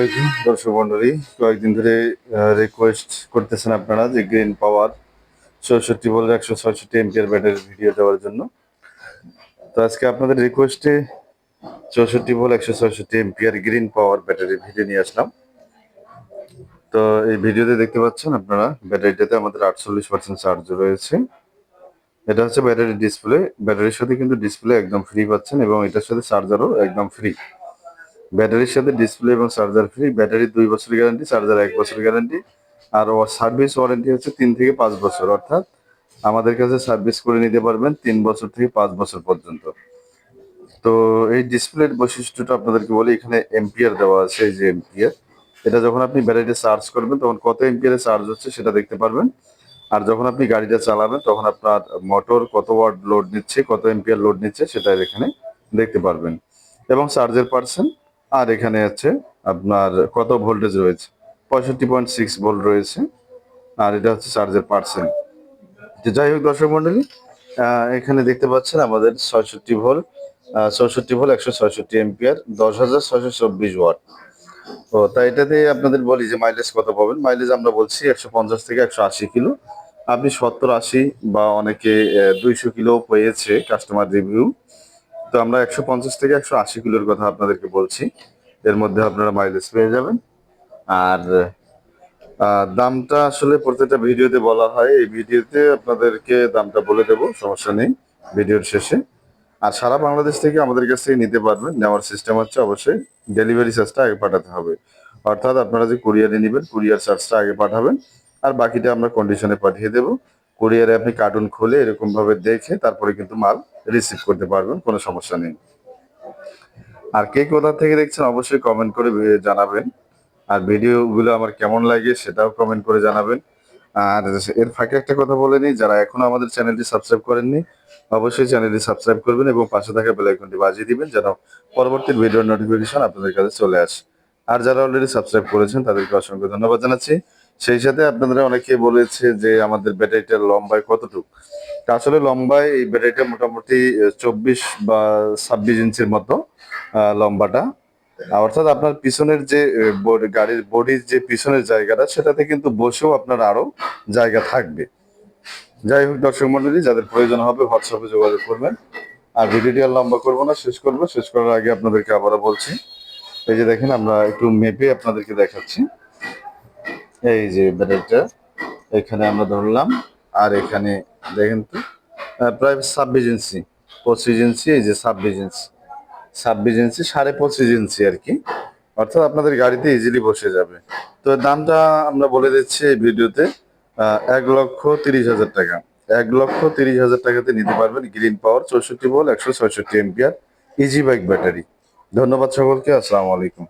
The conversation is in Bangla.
আলাইকুম, দর্শক মন্ডলী, কয়েকদিন ধরে রিকোয়েস্ট করতেছেন আপনারা যে গ্রিন পাওয়ার চৌষট্টি বলে একশো ছয়ষট্টি এমপিআর ব্যাটারির ভিডিও দেওয়ার জন্য। তো আজকে আপনাদের রিকোয়েস্টে চৌষট্টি বল, একশো ছয়ষট্টি MPR green power battery video নিয়ে আসলাম। তো এই ভিডিওতে দেখতে পাচ্ছেন আপনারা ব্যাটারিটাতে আমাদের আটচল্লিশ পার্সেন্ট চার্জ রয়েছে। এটা হচ্ছে ব্যাটারি ডিসপ্লে ব্যাটারির সাথে কিন্তু ডিসপ্লে একদম ফ্রি পাচ্ছেন এবং এটার সাথে চার্জারও একদম ফ্রি ব্যাটারির সাথে ডিসপ্লে এবং চার্জার ফ্রি ব্যাটারি দুই বছর গ্যারান্টি চার্জার এক বছর গ্যারান্টি আর সার্ভিস ওয়ারেন্টি হচ্ছে তিন থেকে পাঁচ বছর, অর্থাৎ আমাদের কাছে সার্ভিস করে নিতে পারবেন তিন বছর থেকে পাঁচ বছর পর্যন্ত। তো এই ডিসপ্লের বৈশিষ্ট্যটা আপনাদেরকে বলি, এখানে এম্পিয়ার দেওয়া আছে এই যে এম্পিয়ার এটা যখন আপনি ব্যাটারিটা চার্জ করবেন, তখন কত এম্পিয়ারে চার্জ হচ্ছে সেটা দেখতে পারবেন। আর যখন আপনি গাড়িটা চালাবেন, তখন আপনার মোটর কত ওয়াট লোড নিচ্ছে, কত এম্পিয়ার লোড নিচ্ছে সেটা এখানে দেখতে পারবেন। এবং চার্জের পার্সেন্ট আর এখানে আছে আপনার কত ভোল্টেজ রয়েছে? পঁয়ষট্টি পয়েন্ট সিক্স ভোল্ট রয়েছে। আর এটা হচ্ছে চার্জের পার্সেন্ট যাই হোক দর্শক মন্ডলী এখানে দেখতে পাচ্ছেন আমাদের ছয়ষট্টি ভোল্ট চৌষট্টি ভোল্ট একশো ছয়ষট্টি এম্পিয়ার দশ হাজার ছয়শো চব্বিশ ওয়াট তো তাই এটাতে আপনাদের বলি যে মাইলেজ কত পাবেন? মাইলেজ আমরা বলছি একশো পঞ্চাশ থেকে একশো আশি কিলো। আপনি সত্তর আশি বা অনেকে দুইশো কিলো পেয়েছে কাস্টমার রিভিউ তো আমরা একশো পঞ্চাশ থেকে একশো আশি কিলোর কথা আপনাদেরকে বলছি। এর মধ্যে আপনারা মাইলেজ পেয়ে যাবেন। আর দামটা আসলে প্রত্যেকটা ভিডিওতে বলা হয়। এই ভিডিওতে আপনাদেরকে দামটা বলে দেবো, সমস্যা নেই ভিডিওর শেষে। আর সারা বাংলাদেশ থেকে আমাদের কাছ থেকে নিতে পারবেন। নেওয়ার সিস্টেম হচ্ছে অবশ্যই ডেলিভারি চার্জটা আগে পাঠাতে হবে। অর্থাৎ আপনারা যে কুরিয়ারে নেবেন কুরিয়ার চার্জটা আগে পাঠাবেন। আর বাকিটা আমরা কন্ডিশনে পাঠিয়ে দেবো। কুরিয়ারে আপনি কার্টুন খুলে এরকম ভাবে দেখে তারপরে কিন্তু মাল রিসিভ করতে পারবেন, কোনো সমস্যা নেই। আর কে কোথা থেকে দেখছেন অবশ্যই কমেন্ট করে জানাবেন। আর ভিডিওগুলো আমার কেমন লাগে সেটাও কমেন্ট করে জানাবেন। আর এর ফাঁকে একটা কথা বলে নিই, যারা এখনও আমাদের চ্যানেলটি সাবস্ক্রাইব করেননি, অবশ্যই চ্যানেলটি সাবস্ক্রাইব করবেন এবং পাশে থাকা বেল আইকনটি বাজিয়ে দিবেন যেন পরবর্তী ভিডিওর নোটিফিকেশন আপনাদের কাছে চলে আসে। আর যারা অলরেডি সাবস্ক্রাইব করেছেন, তাদেরকে অসংখ্য ধন্যবাদ জানাচ্ছি। সেই সাথে আপনারা অনেকে বলেছে যে আমাদের ব্যাটারিটার লম্বায় কতটুকু? আসলে লম্বায় এই ব্যাটারিটা মোটামুটি চব্বিশ বা ছাব্বিশ ইঞ্চির মতো লম্বাটা। অর্থাৎ আপনার পিছনের যে গাড়ির বডির যে পিছনের জায়গাটা, সেটাতে কিন্তু বসেও আপনার আরও জায়গা থাকবে। যাই হোক দর্শক মন্ডলী, যাদের প্রয়োজন হবে হোয়াটসঅ্যাপে যোগাযোগ করবেন। আর ভিডিওটি আর লম্বা করব না, শেষ করব। শেষ করার আগে আপনাদেরকে আবারও বলছি, এই যে দেখেন আমরা একটু মেপে আপনাদেরকে দেখাচ্ছি। এই যে ব্যাটারিটা, এখানে আমরা ধরলাম, আর এখানে দেখেন তো প্রায় ছাব্বিশ ইঞ্চি পঁচিশ ইঞ্চি এই যে ছাব্বিশ ইঞ্চি ছাব্বিশ ইঞ্চি সাড়ে পঁচিশ ইঞ্চি আর কি। অর্থাৎ আপনাদের গাড়িতে ইজিলি বসে যাবে। তো দামটা আমরা বলে দিচ্ছি এই ভিডিওতে এক লক্ষ তিরিশ হাজার টাকা। এক লক্ষ তিরিশ হাজার টাকাতে নিতে পারবেন গ্রিন পাওয়ার চৌষট্টি বল একশো ছয়ষট্টি এম্পিয়ার ইজি বাইক ব্যাটারি ধন্যবাদ সকলকে, আসসালামু আলাইকুম।